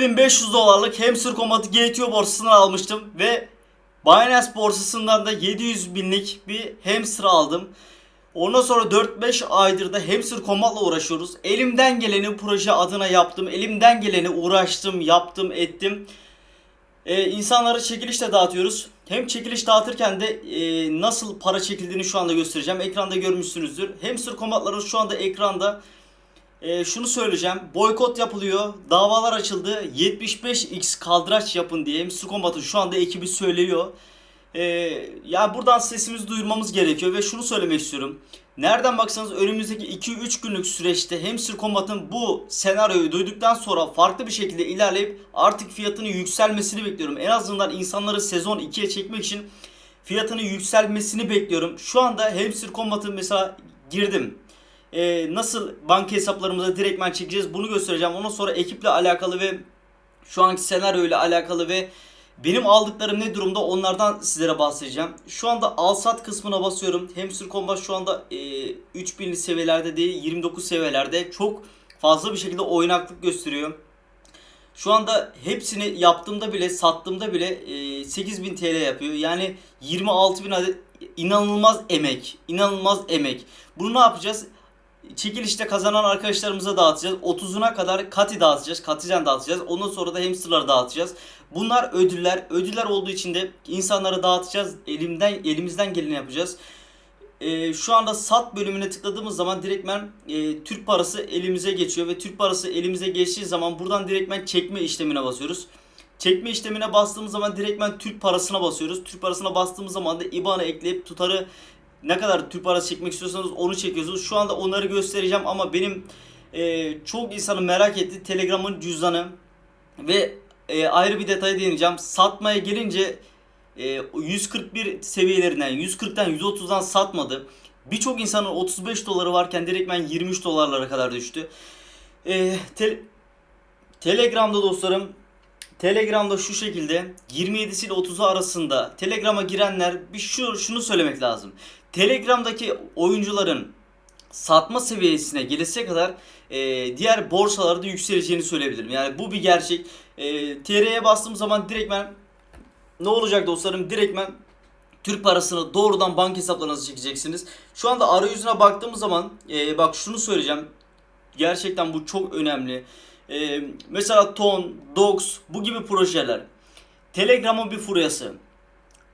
4500 dolarlık hamster komatı GTO borsasından almıştım ve Binance borsasından da 700 binlik bir hamster aldım. Ondan sonra 4-5 aydır da hamster komatla uğraşıyoruz. Elimden geleni proje adına yaptım. Elimden geleni uğraştım, yaptım, ettim. Ee, insanlara çekiliş de dağıtıyoruz. Hem çekiliş dağıtırken de e, nasıl para çekildiğini şu anda göstereceğim. Ekranda görmüşsünüzdür. Hamster komatları şu anda ekranda. Ee, şunu söyleyeceğim. Boykot yapılıyor. Davalar açıldı. 75x kaldıraç yapın diye. Hamster komatın şu anda ekibi söylüyor. Ee, ya buradan sesimizi duyurmamız gerekiyor ve şunu söylemek istiyorum. Nereden baksanız önümüzdeki 2-3 günlük süreçte Hamster Combat'ın bu senaryoyu duyduktan sonra farklı bir şekilde ilerleyip artık fiyatının yükselmesini bekliyorum. En azından insanları sezon 2'ye çekmek için fiyatının yükselmesini bekliyorum. Şu anda Hamster Combat'ı mesela girdim. Ee, nasıl banka hesaplarımıza direktmen çekeceğiz bunu göstereceğim. Ondan sonra ekiple alakalı ve şu anki senaryo ile alakalı ve benim aldıklarım ne durumda onlardan sizlere bahsedeceğim. Şu anda al sat kısmına basıyorum. Hamster Combat şu anda e, 3000'li seviyelerde değil 29 seviyelerde çok fazla bir şekilde oynaklık gösteriyor. Şu anda hepsini yaptığımda bile sattığımda bile e, 8000 TL yapıyor. Yani 26000 adet inanılmaz emek. inanılmaz emek. Bunu ne yapacağız? Çekilişte kazanan arkadaşlarımıza dağıtacağız. 30'una kadar kati dağıtacağız. Katizen dağıtacağız. Ondan sonra da hamsterları dağıtacağız. Bunlar ödüller. Ödüller olduğu için de insanlara dağıtacağız. Elimden elimizden geleni yapacağız. Ee, şu anda sat bölümüne tıkladığımız zaman direktmen e, Türk parası elimize geçiyor ve Türk parası elimize geçtiği zaman buradan direktmen çekme işlemine basıyoruz. Çekme işlemine bastığımız zaman direktmen Türk parasına basıyoruz. Türk parasına bastığımız zaman da IBAN'a ekleyip tutarı ne kadar Türk parası çekmek istiyorsanız onu çekiyorsunuz. Şu anda onları göstereceğim ama benim e, çok insanın merak ettiği Telegram'ın cüzdanı ve e, ayrı bir detaya değineceğim. Satmaya gelince e, 141 seviyelerinden 140'tan 130'dan satmadı. Birçok insanın 35 doları varken direktmen 23 dolarlara kadar düştü. E, te- Telegram'da dostlarım Telegram'da şu şekilde 27'si ile 30'u arasında Telegram'a girenler bir şu şunu söylemek lazım. Telegram'daki oyuncuların satma seviyesine gelese kadar e, diğer borsalarda yükseleceğini söyleyebilirim. Yani bu bir gerçek. E, TR'ye bastığım zaman direktmen ne olacak dostlarım? Direktmen Türk parasını doğrudan banka hesaplarınıza çekeceksiniz. Şu anda arayüzüne baktığımız zaman e, bak şunu söyleyeceğim. Gerçekten bu çok önemli. E, mesela Ton, Dox bu gibi projeler. Telegram'ın bir furyası.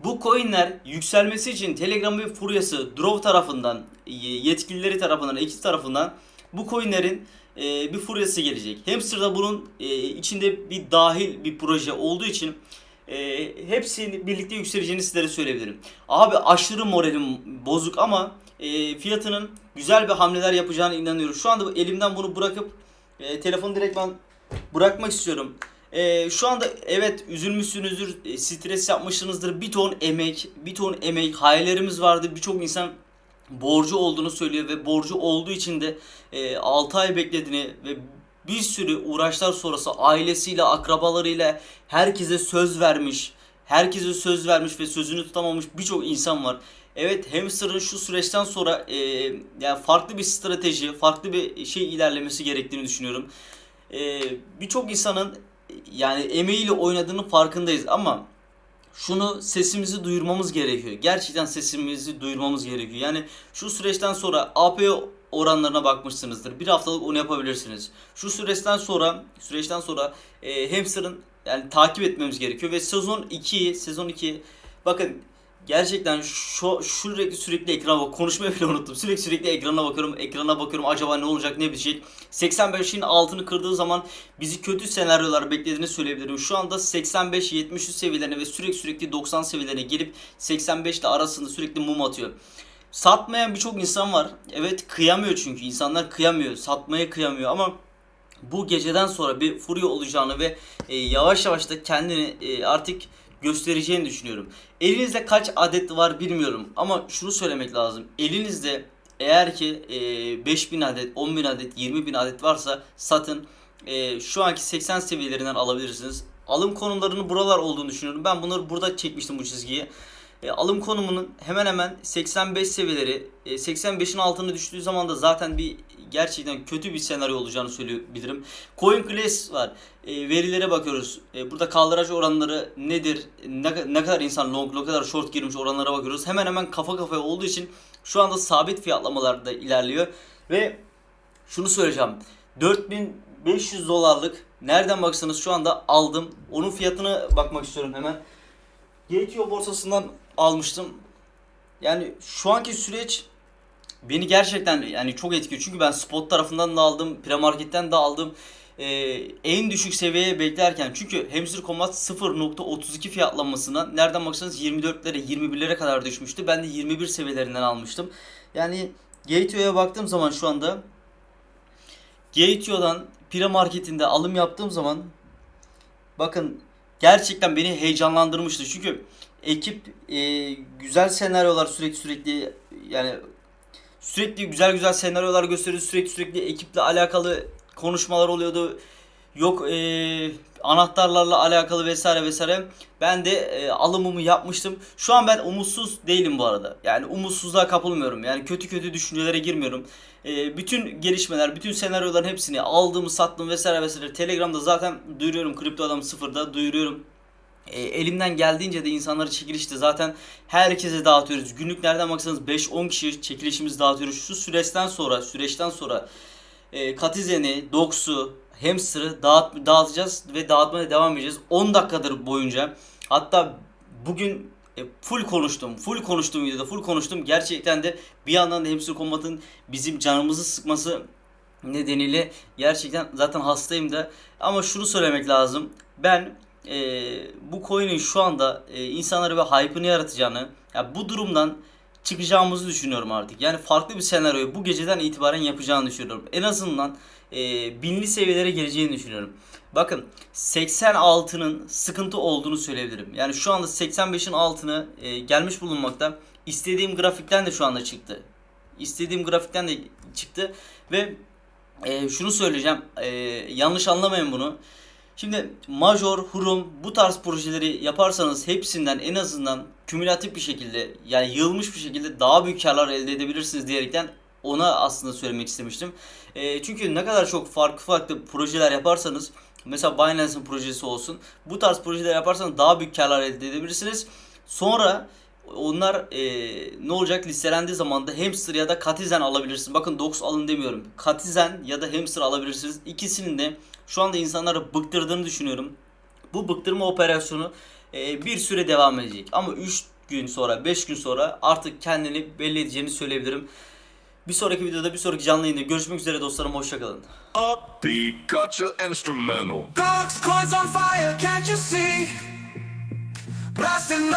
Bu coinler yükselmesi için Telegram'ın bir furyası Drove tarafından, yetkilileri tarafından, ekip tarafından bu coinlerin e, bir furyası gelecek. Hamster'da bunun e, içinde bir dahil bir proje olduğu için e, hepsini birlikte yükseleceğini sizlere söyleyebilirim. Abi aşırı moralim bozuk ama e, fiyatının güzel bir hamleler yapacağına inanıyorum. Şu anda elimden bunu bırakıp e, telefonu direkt ben bırakmak istiyorum. E, şu anda evet üzülmüşsünüzdür, e, stres yapmışsınızdır. Bir ton emek, bir ton emek, hayallerimiz vardı. Birçok insan borcu olduğunu söylüyor ve borcu olduğu için de e, 6 ay beklediğini ve bir sürü uğraşlar sonrası ailesiyle, akrabalarıyla herkese söz vermiş. Herkese söz vermiş ve sözünü tutamamış birçok insan var. Evet hamster'ın şu süreçten sonra e, yani farklı bir strateji, farklı bir şey ilerlemesi gerektiğini düşünüyorum. E, birçok insanın yani emeğiyle oynadığının farkındayız ama şunu sesimizi duyurmamız gerekiyor. Gerçekten sesimizi duyurmamız gerekiyor. Yani şu süreçten sonra AP oranlarına bakmışsınızdır. Bir haftalık onu yapabilirsiniz. Şu süreçten sonra süreçten sonra e, hamster'ın yani takip etmemiz gerekiyor ve sezon 2 sezon 2 bakın gerçekten şu sürekli sürekli ekrana bak konuşmayı bile unuttum. Sürekli sürekli ekrana bakıyorum. Ekrana bakıyorum acaba ne olacak ne bitecek. 85'in altını kırdığı zaman bizi kötü senaryolar beklediğini söyleyebilirim. Şu anda 85-73 seviyelerine ve sürekli sürekli 90 seviyelerine gelip 85 ile arasında sürekli mum atıyor. Satmayan birçok insan var. Evet kıyamıyor çünkü insanlar kıyamıyor. Satmaya kıyamıyor ama bu geceden sonra bir furya olacağını ve e, yavaş yavaş da kendini e, artık göstereceğini düşünüyorum. Elinizde kaç adet var bilmiyorum ama şunu söylemek lazım. Elinizde eğer ki e, 5000 adet, 10.000 adet, 20.000 adet varsa satın. E, şu anki 80 seviyelerinden alabilirsiniz. Alım konumlarının buralar olduğunu düşünüyorum. Ben bunları burada çekmiştim bu çizgiyi. E, alım konumunun hemen hemen 85 seviyeleri, e, 85'in altına düştüğü zaman da zaten bir gerçekten kötü bir senaryo olacağını söyleyebilirim. CoinClass var. E, verilere bakıyoruz. E, burada kaldıraç oranları nedir? Ne, ne kadar insan long, ne kadar short girmiş oranlara bakıyoruz. Hemen hemen kafa kafaya olduğu için şu anda sabit fiyatlamalarda ilerliyor. Ve şunu söyleyeceğim. 4500 dolarlık nereden baksanız şu anda aldım. Onun fiyatına bakmak istiyorum hemen. GTO borsasından almıştım. Yani şu anki süreç beni gerçekten yani çok etkiliyor. Çünkü ben spot tarafından da aldım, premarketten de aldım. Ee, en düşük seviyeye beklerken çünkü Hamster Combat 0.32 fiyatlanmasına nereden baksanız 24'lere 21'lere kadar düşmüştü. Ben de 21 seviyelerinden almıştım. Yani Gateway'e baktığım zaman şu anda Gateo'dan Pira Market'inde alım yaptığım zaman bakın gerçekten beni heyecanlandırmıştı. Çünkü ekip e, güzel senaryolar sürekli sürekli yani sürekli güzel güzel senaryolar gösteriyor. Sürekli sürekli ekiple alakalı konuşmalar oluyordu. Yok e, anahtarlarla alakalı vesaire vesaire. Ben de e, alımımı yapmıştım. Şu an ben umutsuz değilim bu arada. Yani umutsuzluğa kapılmıyorum. Yani kötü kötü düşüncelere girmiyorum. E, bütün gelişmeler, bütün senaryoların hepsini aldığımı, sattım vesaire vesaire. Telegram'da zaten duyuruyorum. Kripto Adam sıfırda duyuruyorum. E, elimden geldiğince de insanları çekilişte zaten herkese dağıtıyoruz. Günlük nereden baksanız 5-10 kişi çekilişimizi dağıtıyoruz. Şu süreçten sonra, süreçten sonra e, Katizen'i, Dox'u, Hamster'ı dağıt, dağıtacağız ve dağıtmaya devam edeceğiz. 10 dakikadır boyunca. Hatta bugün e, full konuştum. Full konuştum videoda. Full konuştum. Gerçekten de bir yandan da Hamster Combat'ın bizim canımızı sıkması nedeniyle gerçekten zaten hastayım da. Ama şunu söylemek lazım. Ben e, bu coin'in şu anda e, insanları ve hype'ını yaratacağını, ya bu durumdan çıkacağımızı düşünüyorum artık. Yani farklı bir senaryoyu bu geceden itibaren yapacağını düşünüyorum. En azından e, binli seviyelere geleceğini düşünüyorum. Bakın 86'nın sıkıntı olduğunu söyleyebilirim. Yani şu anda 85'in altını e, gelmiş bulunmakta. İstediğim grafikten de şu anda çıktı. İstediğim grafikten de çıktı ve e, şunu söyleyeceğim. E, yanlış anlamayın bunu. Şimdi Major, Hurum bu tarz projeleri yaparsanız hepsinden en azından kümülatif bir şekilde yani yığılmış bir şekilde daha büyük karlar elde edebilirsiniz diyerekten ona aslında söylemek istemiştim. E, çünkü ne kadar çok farklı farklı projeler yaparsanız mesela Binance'ın projesi olsun bu tarz projeler yaparsanız daha büyük karlar elde edebilirsiniz. Sonra onlar e, ne olacak listelendiği zaman da hamster ya da katizen alabilirsiniz. Bakın dox alın demiyorum. Katizen ya da hamster alabilirsiniz. İkisinin de şu anda insanları bıktırdığını düşünüyorum. Bu bıktırma operasyonu e, bir süre devam edecek. Ama 3 gün sonra 5 gün sonra artık kendini belli edeceğini söyleyebilirim. Bir sonraki videoda bir sonraki canlı yayında görüşmek üzere dostlarım hoşçakalın. Upbeat, gotcha instrumental. Dogs, coins on fire, can't you see? Blasting